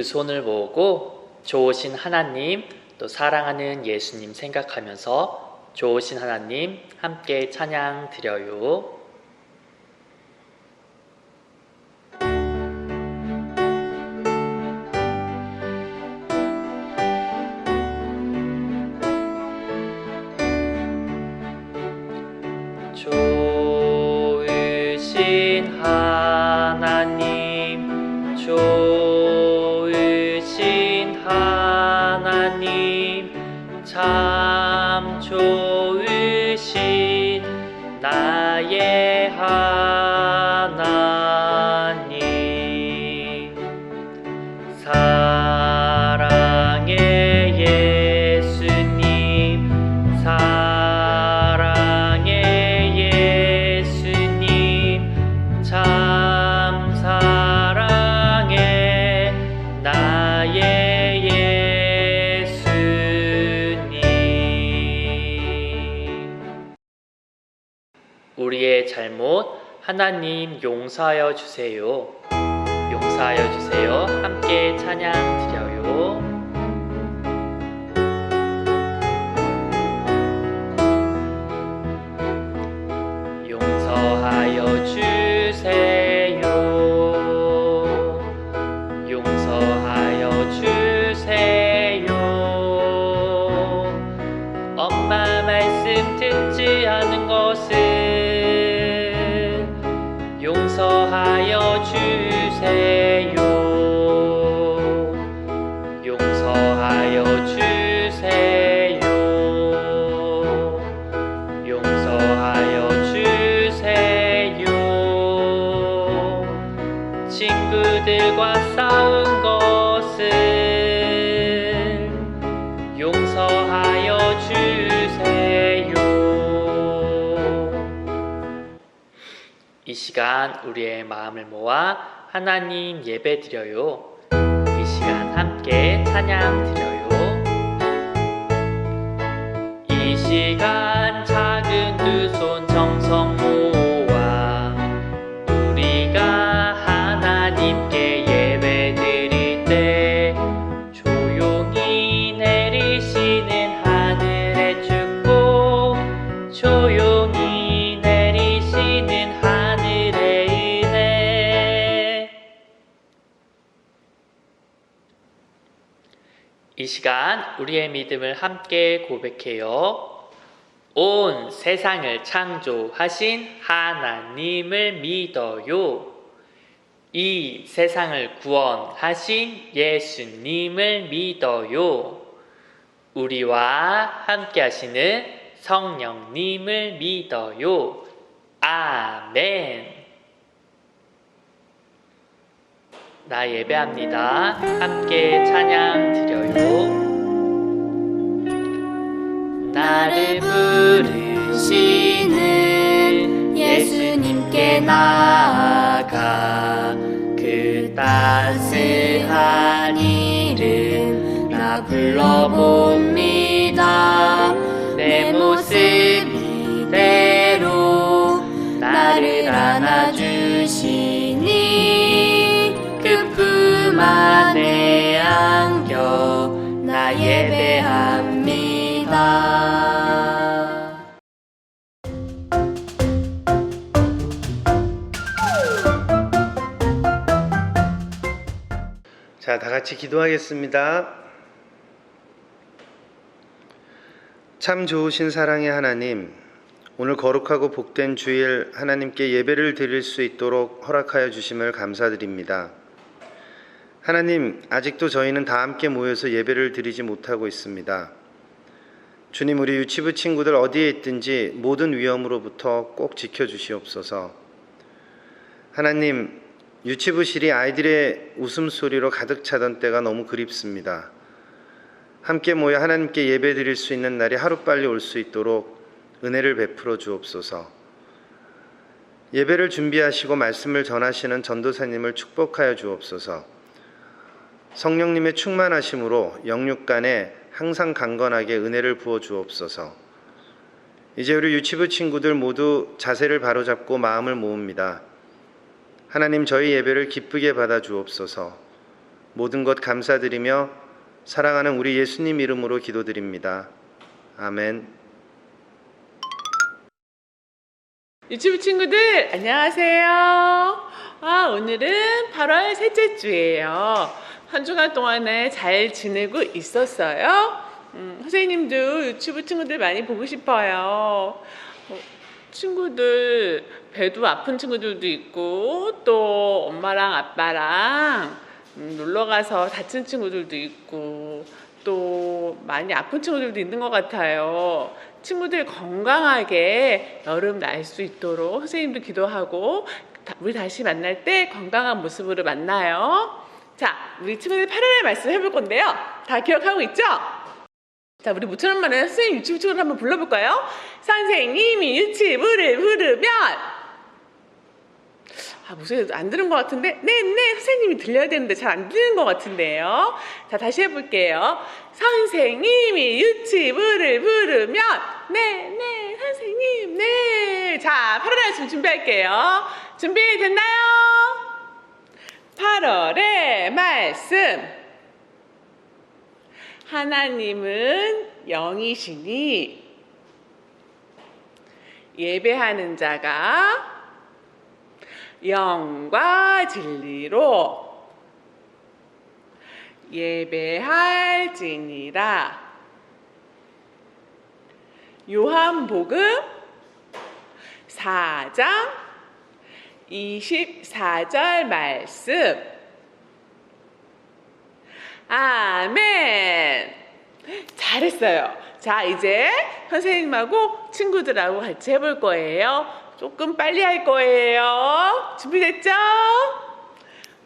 두 손을 모으고 좋으신 하나님, 또 사랑하는 예수님 생각하면서 좋으신 하나님 함께 찬양 드려요. 좋 잘못 하나님 용서하여 주세요. 용서하여 주세요. 함께 찬양 시간 우리의 마음을 모아 하나님 예배 드려요. 이 시간 함께 찬양 드려요. 이 시간 작은 두 손 정성 모아 시간 우리의 믿음을 함께 고백해요. 온 세상을 창조하신 하나님을 믿어요. 이 세상을 구원하신 예수님을 믿어요. 우리와 함께 하시는 성령님을 믿어요. 아멘. 나 예배합니다. 함께 찬양 드려요. 나를 부르시는 예수님께 나아가 그 따스한 이름 나 불러봅니다 내 모습 안에 안겨 나 예배합니다 자, 다 같이 기도하겠습니다. 참 좋으신 사랑의 하나님, 오늘 거룩하고 복된 주일 하나님께 예배를 드릴 수 있도록 허락하여 주심을 감사드립니다. 하나님, 아직도 저희는 다 함께 모여서 예배를 드리지 못하고 있습니다. 주님, 우리 유치부 친구들 어디에 있든지 모든 위험으로부터 꼭 지켜주시옵소서. 하나님, 유치부실이 아이들의 웃음소리로 가득 차던 때가 너무 그립습니다. 함께 모여 하나님께 예배 드릴 수 있는 날이 하루빨리 올 수 있도록 은혜를 베풀어 주옵소서. 예배를 준비하시고 말씀을 전하시는 전도사님을 축복하여 주옵소서. 성령님의 충만하심으로 영육간에 항상 강건하게 은혜를 부어 주옵소서. 이제 우리 유치부 친구들 모두 자세를 바로잡고 마음을 모읍니다. 하나님 저희 예배를 기쁘게 받아 주옵소서. 모든 것 감사드리며 사랑하는 우리 예수님 이름으로 기도드립니다. 아멘. 유튜브 친구들 안녕하세요. 아, 오늘은 8월 셋째 주예요. 한 주간 동안에 잘 지내고 있었어요. 음, 선생님도 유튜브 친구들 많이 보고 싶어요. 어, 친구들 배도 아픈 친구들도 있고 또 엄마랑 아빠랑 음, 놀러 가서 다친 친구들도 있고 또 많이 아픈 친구들도 있는 것 같아요. 친구들 건강하게 여름 날 수 있도록 선생님도 기도하고 다- 우리 다시 만날 때 건강한 모습으로 만나요. 자, 우리 친구들 8월의 말씀 해볼 건데요. 다 기억하고 있죠? 자, 우리 무천 엄마는 선생님 유치부 친구를 한번 불러볼까요? 선생님이 유치부를 부르면 아, 목소리 안 들은 것 같은데? 네, 네, 선생님이 들려야 되는데 잘 안 들리는 것 같은데요. 자, 다시 해볼게요. 선생님이 유치부를 부르면, 네, 네, 선생님, 네. 자, 8월의 말씀 준비할게요. 준비 됐나요? 8월의 말씀. 하나님은 영이시니 예배하는 자가 영과 진리로 예배할지니라. 요한복음 4장 24절 말씀. 아멘. 잘했어요. 자, 이제 선생님하고 친구들하고 같이 해볼 거예요. 조금 빨리 할 거예요. 준비됐죠?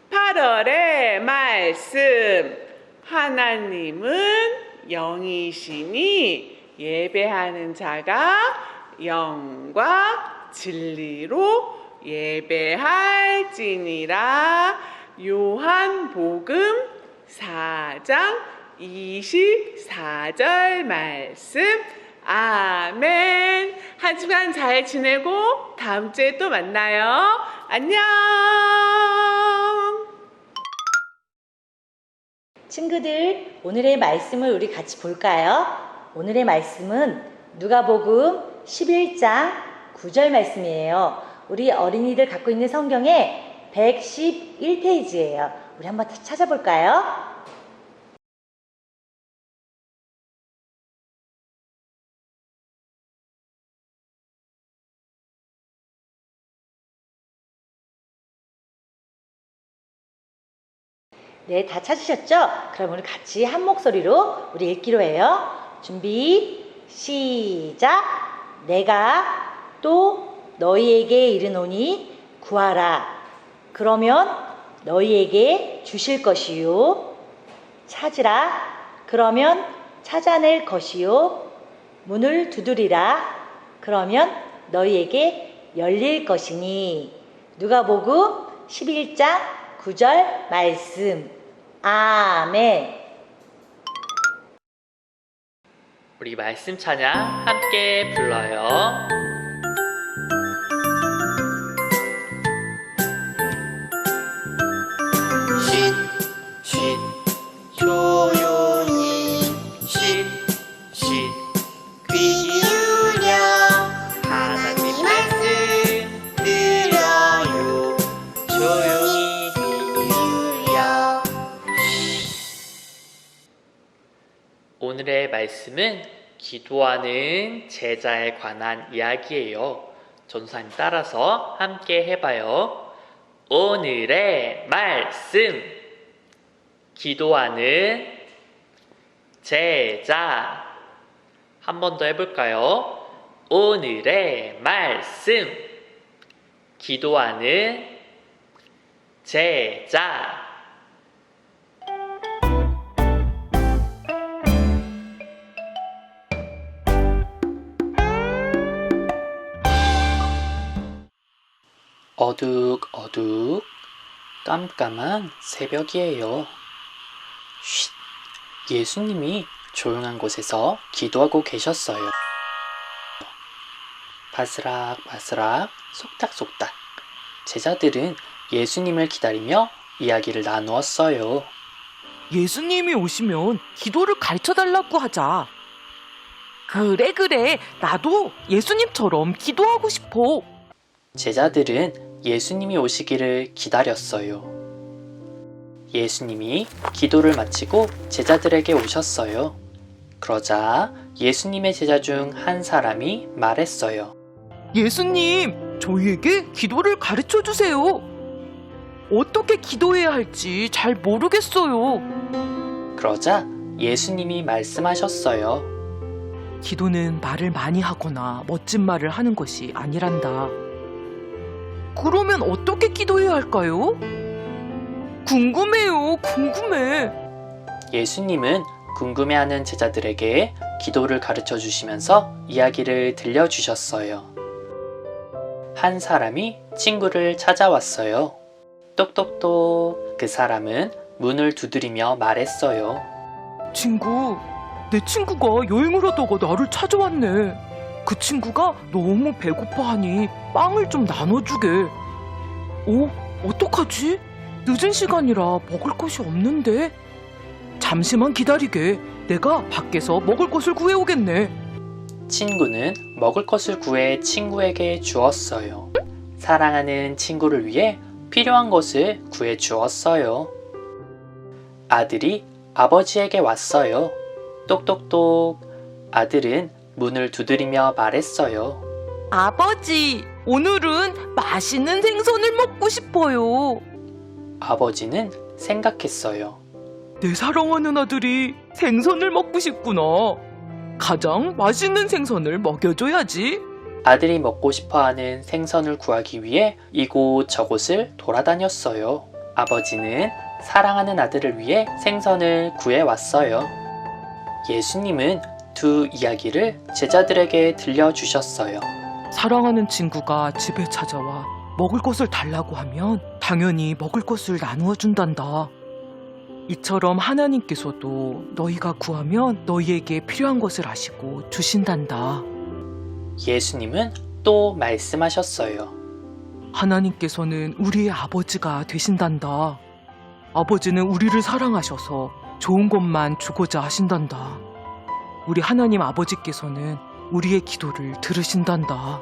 8월의 말씀. 하나님은 영이시니 예배하는 자가 영과 진리로 예배할지니라. 요한복음 4장 24절 말씀. 아멘. 한 주간 잘 지내고 다음 주에 또 만나요. 안녕. 친구들, 오늘의 말씀을 우리 같이 볼까요? 오늘의 말씀은 누가복음 11장 9절 말씀이에요. 우리 어린이들 갖고 있는 성경의 111페이지예요. 우리 한번 다 찾아볼까요? 네, 다 찾으셨죠? 그럼 우리 같이 한 목소리로 우리 읽기로 해요. 준비, 시작. 내가 또 너희에게 이르노니 구하라. 그러면 너희에게 주실 것이요. 찾으라. 그러면 찾아낼 것이요. 문을 두드리라. 그러면 너희에게 열릴 것이니. 누가복음 11장 9절 말씀. 아멘. 우리 말씀 찬양 함께 불러요. 말씀은 기도하는 제자에 관한 이야기예요. 전사님 따라서 함께 해봐요. 오늘의 말씀. 기도하는 제자. 한 번 더 해볼까요? 오늘의 말씀. 기도하는 제자. 어둑어둑 깜깜한 새벽이에요. 쉿, 예수님이 조용한 곳에서 기도하고 계셨어요. 바스락 바스락 속닥속닥 제자들은 예수님을 기다리며 이야기를 나누었어요. 예수님이 오시면 기도를 가르쳐 달라고 하자. 그래, 그래. 나도 예수님처럼 기도하고 싶어. 제자들은 예수님이 오시기를 기다렸어요. 예수님이 기도를 마치고 제자들에게 오셨어요. 그러자 예수님의 제자 중 한 사람이 말했어요. 예수님, 저희에게 기도를 가르쳐 주세요. 어떻게 기도해야 할지 잘 모르겠어요. 그러자 예수님이 말씀하셨어요. 기도는 말을 많이 하거나 멋진 말을 하는 것이 아니란다. 그러면 어떻게 기도해야 할까요? 궁금해요, 궁금해. 예수님은 궁금해하는 제자들에게 기도를 가르쳐 주시면서 이야기를 들려주셨어요. 한 사람이 친구를 찾아왔어요. 똑똑똑 그 사람은 문을 두드리며 말했어요. 친구, 내 친구가 여행을 하다가 나를 찾아왔네. 그 친구가 너무 배고파하니 빵을 좀 나눠주게. 어? 어떡하지? 늦은 시간이라 먹을 것이 없는데? 잠시만 기다리게. 내가 밖에서 먹을 것을 구해오겠네. 친구는 먹을 것을 구해 친구에게 주었어요. 사랑하는 친구를 위해 필요한 것을 구해 주었어요. 아들이 아버지에게 왔어요. 똑똑똑. 아들은 문을 두드리며 말했어요. 아버지, 오늘은 맛있는 생선을 먹고 싶어요. 아버지는 생각했어요. 내 사랑하는 아들이 생선을 먹고 싶구나. 가장 맛있는 생선을 먹여줘야지. 아들이 먹고 싶어 하는 생선을 구하기 위해 이곳 저곳을 돌아다녔어요. 아버지는 사랑하는 아들을 위해 생선을 구해왔어요. 예수님은 두 이야기를 제자들에게 들려주셨어요. 사랑하는 친구가 집에 찾아와 먹을 것을 달라고 하면 당연히 먹을 것을 나누어 준단다. 이처럼 하나님께서도 너희가 구하면 너희에게 필요한 것을 아시고 주신단다. 예수님은 또 말씀하셨어요. 하나님께서는 우리의 아버지가 되신단다. 아버지는 우리를 사랑하셔서 좋은 것만 주고자 하신단다. 우리 하나님 아버지께서는 우리의 기도를 들으신단다.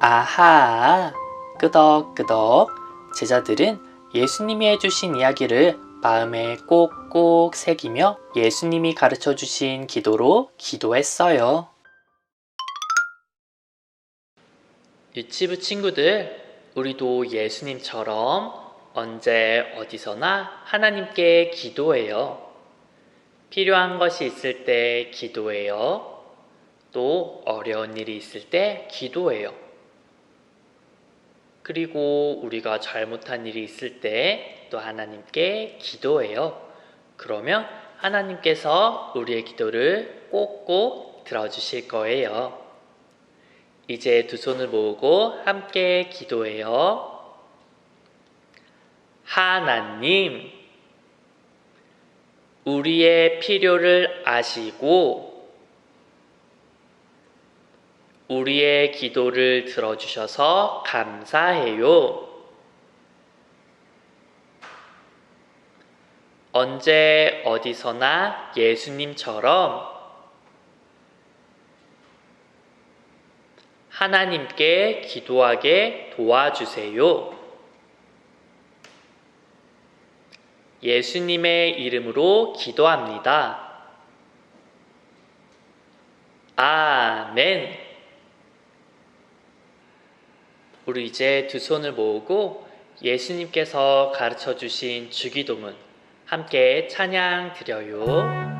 아하, 끄덕끄덕. 제자들은 예수님이 해주신 이야기를 마음에 꼭꼭 새기며 예수님이 가르쳐 주신 기도로 기도했어요. 유치부 친구들, 우리도 예수님처럼 언제 어디서나 하나님께 기도해요. 필요한 것이 있을 때 기도해요. 또 어려운 일이 있을 때 기도해요. 그리고 우리가 잘못한 일이 있을 때 또 하나님께 기도해요. 그러면 하나님께서 우리의 기도를 꼭꼭 들어주실 거예요. 이제 두 손을 모으고 함께 기도해요. 하나님, 우리의 필요를 아시고 우리의 기도를 들어주셔서 감사해요. 언제 어디서나 예수님처럼 하나님께 기도하게 도와주세요. 예수님의 이름으로 기도합니다. 아멘. 우리 이제 두 손을 모으고 예수님께서 가르쳐 주신 주기도문 함께 찬양 드려요.